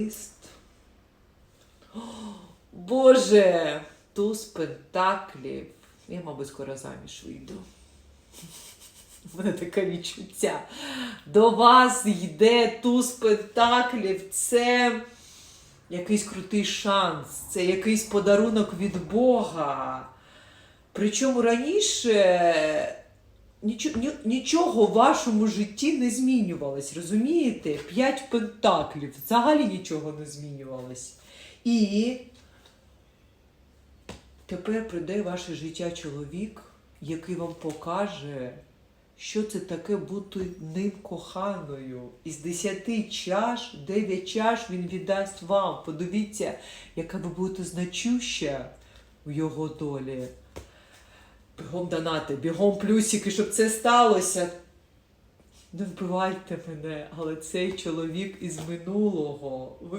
Лист. Боже, туз пентаклів. Я, мабуть, скоро заміж вийду. У мене таке відчуття. До вас йде туз пентаклів. Це якийсь крутий шанс, це якийсь подарунок від Бога. Причому раніше нічого, в вашому житті не змінювалось, розумієте? П'ять пентаклів, взагалі нічого не змінювалось. І тепер прийде ваше життя чоловік, який вам покаже, що це таке бути ним коханою. Із десяти чаш, дев'ять чаш він віддасть вам. Подивіться, яка ви будете значуща в його долі. Бігом донати, бігом плюсики, щоб це сталося. Не вбивайте мене, але цей чоловік із минулого.